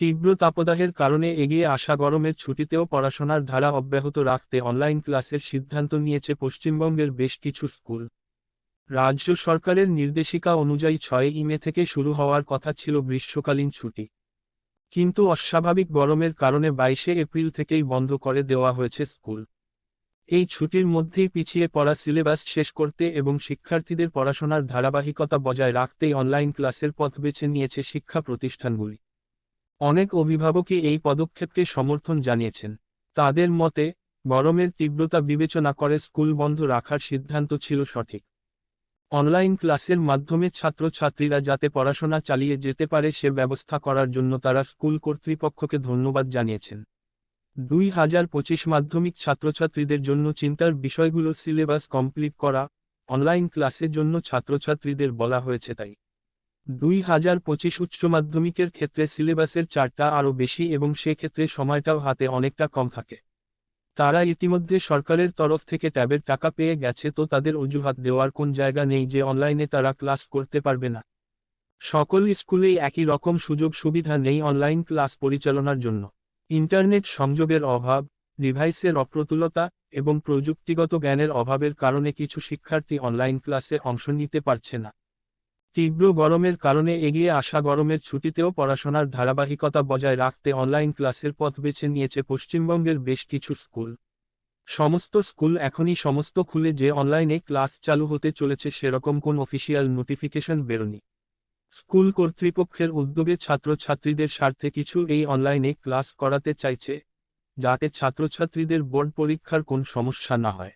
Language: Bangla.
তীব্র তাপদাহের কারণে এগিয়ে আসা গরমের ছুটিতেও পড়াশোনার ধারা অব্যাহত রাখতে অনলাইন ক্লাসের সিদ্ধান্ত নিয়েছে পশ্চিমবঙ্গের বেশ কিছু স্কুল। রাজ্য সরকারের নির্দেশিকা অনুযায়ী ছয় ইমে থেকে শুরু হওয়ার কথা ছিল গ্রীষ্মকালীন ছুটি। কিন্তু অস্বাভাবিক গরমের কারণে বাইশে এপ্রিল থেকেই বন্ধ করে দেওয়া হয়েছে স্কুল। এই ছুটির মধ্যেই পিছিয়ে পড়া সিলেবাস শেষ করতে এবং শিক্ষার্থীদের পড়াশোনার ধারাবাহিকতা বজায় রাখতেই অনলাইন ক্লাসের পথ বেছে নিয়েছে শিক্ষা প্রতিষ্ঠানগুলি। অনেক অভিভাবকই এই পদক্ষেপকে সমর্থন জানিয়েছেন। তাদের মতে, গরমের তীব্রতা বিবেচনা করে স্কুল বন্ধ রাখার সিদ্ধান্ত ছিল সঠিক। অনলাইন ক্লাসের মাধ্যমে ছাত্রছাত্রীরা যাতে পড়াশোনা চালিয়ে যেতে পারে সে ব্যবস্থা করার জন্য তারা স্কুল কর্তৃপক্ষকে ধন্যবাদ জানিয়েছেন। দুই হাজার পঁচিশ মাধ্যমিক ছাত্রছাত্রীদের জন্য চিন্তার বিষয়গুলো সিলেবাস কমপ্লিট করা, অনলাইন ক্লাসের জন্য ছাত্রছাত্রীদের বলা হয়েছে তাই। দুই হাজার পঁচিশ উচ্চ মাধ্যমিকের ক্ষেত্রে সিলেবাসের চারটা আরও বেশি এবং সেক্ষেত্রে সময়টাও হাতে অনেকটা কম থাকে। তারা ইতিমধ্যে সরকারের তরফ থেকে ট্যাবের টাকা পেয়ে গেছে তো তাদের অজুহাত দেওয়ার কোন জায়গা নেই যে অনলাইনে তারা ক্লাস করতে পারবে না। সকল স্কুলেই একই রকম সুযোগ সুবিধা নেই অনলাইন ক্লাস পরিচালনার জন্য। ইন্টারনেট সংযোগের অভাব, ডিভাইসের অপ্রতুলতা এবং প্রযুক্তিগত জ্ঞানের অভাবের কারণে কিছু শিক্ষার্থী অনলাইন ক্লাসে অংশ নিতে পারছে না। তীব্র গরমের কারণে এগিয়ে আসা গরমের ছুটিতেও পড়াশোনার ধারাবাহিকতা বজায় রাখতে অনলাইন ক্লাসের পথ বেছে নিয়েছে পশ্চিমবঙ্গের বেশ কিছু স্কুল। সমস্ত স্কুল এখনই সমস্ত খুলে যে অনলাইনে ক্লাস চালু হতে চলেছে সেরকম কোন অফিসিয়াল নোটিফিকেশন বেরোনি। স্কুল কর্তৃপক্ষের উদ্যোগে ছাত্রছাত্রীদের স্বার্থে কিছু এই অনলাইনে ক্লাস করাতে চাইছে, যাতে ছাত্রছাত্রীদের বোর্ড পরীক্ষার কোন সমস্যা না হয়।